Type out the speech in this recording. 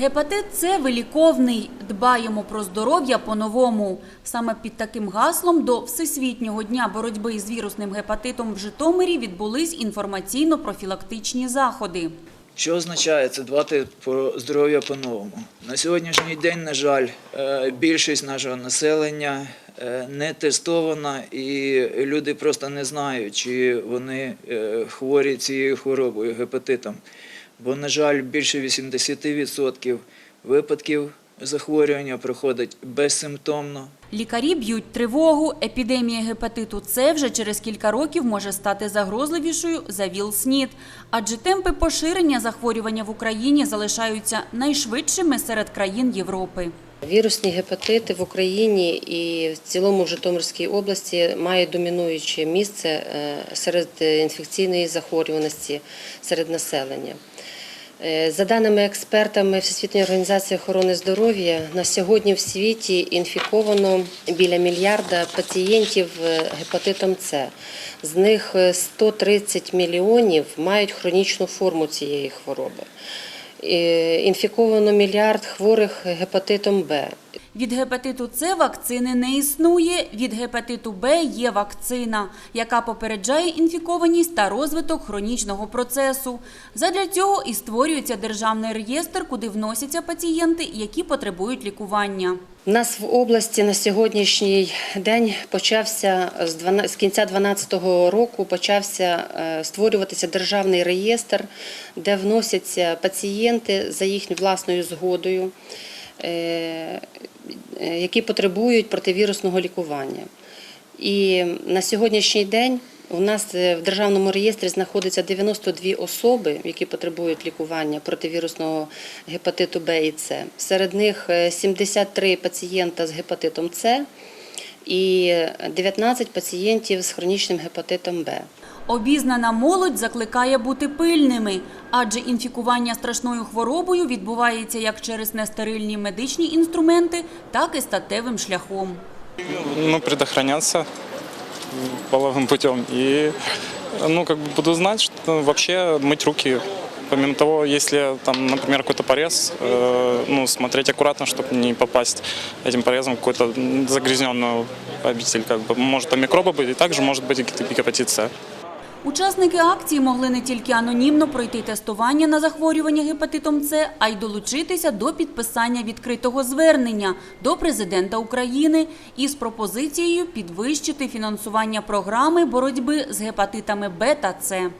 Гепатит С виліковний. Дбаємо про здоров'я по-новому. Саме під таким гаслом до Всесвітнього дня боротьби з вірусним гепатитом в Житомирі відбулись інформаційно-профілактичні заходи. Що означає це дбати про здоров'я по-новому? На сьогоднішній день, на жаль, е, більшість нашого населення не тестована, і люди просто не знають, чи вони е, хворі цією хворобою, гепатитом. Бо, на жаль, більше 80% випадків захворювання проходить безсимптомно. Лікарі б'ють тривогу. Епідемія гепатиту С вже через кілька років може стати загрозливішою за ВІЛ-СНІД. Адже темпи поширення захворювання в Україні залишаються найшвидшими серед країн Європи. Вірусні гепатити в Україні і в цілому в Житомирській області мають домінуюче місце е, серед інфекційної захворюваності серед населення. Е, За даними експертами Всесвітньої організації охорони здоров'я, на сьогодні в світі інфіковано біля мільярда пацієнтів е, гепатитом С. З них е, 130 мільйонів мають хронічну форму цієї хвороби. Е, Інфіковано мільярд хворих гепатитом Б. Від гепатиту С вакцини не існує. Від гепатиту Б є вакцина, яка попереджає інфікованість та розвиток хронічного процесу. Задля цього і створюється державний реєстр, куди вносяться пацієнти, які потребують лікування. У нас в області на сьогоднішній день почався з 12 з кінця 2012 року почався е, створюватися державний реєстр, де вносяться пацієнти за їхньою власною згодою, які потребують противірусного лікування. І на сьогоднішній день у нас е, в державному реєстрі знаходиться 92 особи, які потребують лікування противірусного гепатиту Б і С. Серед них е, 73 пацієнта з гепатитом С і 19 пацієнтів з хронічним гепатитом Б. Обізнана молодь закликає бути пильними, адже інфікування страшною хворобою відбувається як через нестерильні медичні інструменти, так і статевим шляхом. ну, предохраняться половым путем. И, ну, как бы буду знать, что вообще мыть руки. Помимо того, если там, например, какой-то порез, э, ну, смотреть аккуратно, чтобы не попасть этим порезом в какую-то загрязненную обитель. Как бы. Может там микробы быть, и также может быть и гепатит С. Учасники акції могли не тільки анонімно пройти тестування на захворювання гепатитом С, а й долучитися до підписання відкритого звернення до президента України із пропозицією підвищити фінансування програми боротьби з гепатитами Б та С.